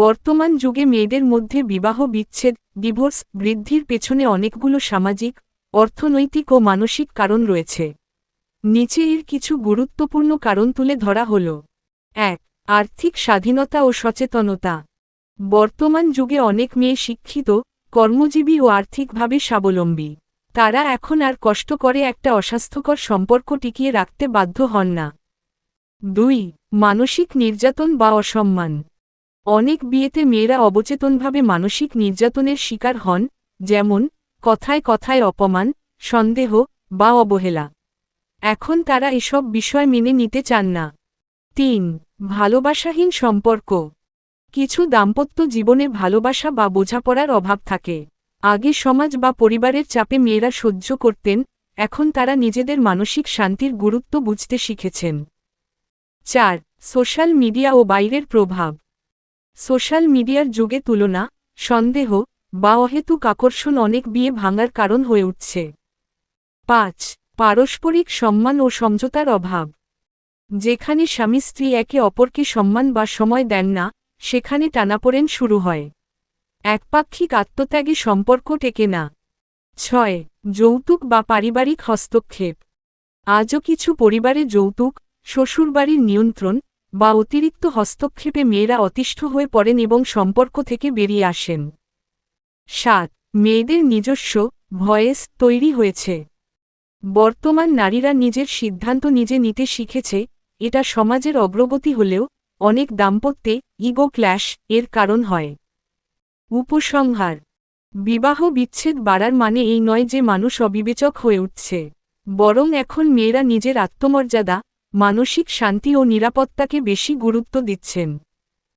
বর্তমান যুগে মেয়েদের মধ্যে বিবাহ বিচ্ছেদ ডিভোর্স বৃদ্ধির পেছনে অনেকগুলো সামাজিক, অর্থনৈতিক ও মানসিক কারণ রয়েছে। নিচে এর কিছু গুরুত্বপূর্ণ কারণ তুলে ধরা হল। এক, আর্থিক স্বাধীনতা ও সচেতনতা। বর্তমান যুগে অনেক মেয়ে শিক্ষিত, কর্মজীবী ও আর্থিকভাবে স্বাবলম্বী। তারা এখন আর কষ্ট করে একটা অস্বাস্থ্যকর সম্পর্ক টিকিয়ে রাখতে বাধ্য হন না। দুই, মানসিক নির্যাতন বা অসম্মান। অনেক বিয়েতে মেয়েরা অবচেতনভাবে মানসিক নির্যাতনের শিকার হন, যেমন, কথায় কথায় অপমান, সন্দেহ, বা অবহেলা। এখন তারা এসব বিষয় মেনে নিতে চান না। তিন, ভালোবাসাহীন সম্পর্ক। কিছু দাম্পত্য জীবনে ভালোবাসা বা বোঝাপড়ার অভাব থাকে। আগে সমাজ বা পরিবারের চাপে মেয়েরা সহ্য করতেন, এখন তারা নিজেদের মানসিক শান্তির গুরুত্ব বুঝতে শিখেছেন। চার, সোশ্যাল মিডিয়া ও বাইরের প্রভাব। সোশ্যাল মিডিয়ার যুগে তুলনা, সন্দেহ বা অহেতুক আকর্ষণ অনেক বিয়ে ভাঙার কারণ হয়ে উঠছে। পাঁচ, পারস্পরিক সম্মান ও সমঝোতার অভাব। যেখানে স্বামী স্ত্রী একে অপরকে সম্মান বা সময় দেন না, সেখানে টানাপোড়েন শুরু হয়। একপাক্ষিক আত্মত্যাগী সম্পর্ক টেকে না। ছয়, যৌতুক বা পারিবারিক হস্তক্ষেপ। আজও কিছু পরিবারে যৌতুক, শ্বশুরবাড়ির নিয়ন্ত্রণ বা অতিরিক্ত হস্তক্ষেপে মেয়েরা অতিষ্ঠ হয়ে পড়েন এবং সম্পর্ক থেকে বেরিয়ে আসেন। সাত, মেয়েদের নিজস্ব ভয়েস তৈরি হয়েছে। বর্তমান নারীরা নিজের সিদ্ধান্ত নিজে নিতে শিখেছে, এটা সমাজের অগ্রগতি হলেও অনেক দাম্পত্যে ইগো ক্ল্যাশ এর কারণ হয়। উপসংহার, বিবাহ বিচ্ছেদ বাড়ার মানে এই নয় যে মানুষ অবিবেচক হয়ে উঠছে, বরং এখন মেয়েরা নিজের আত্মমর্যাদা মানসিক শান্তি ও নিরাপত্তাকে বেশি গুরুত্ব দিচ্ছেন।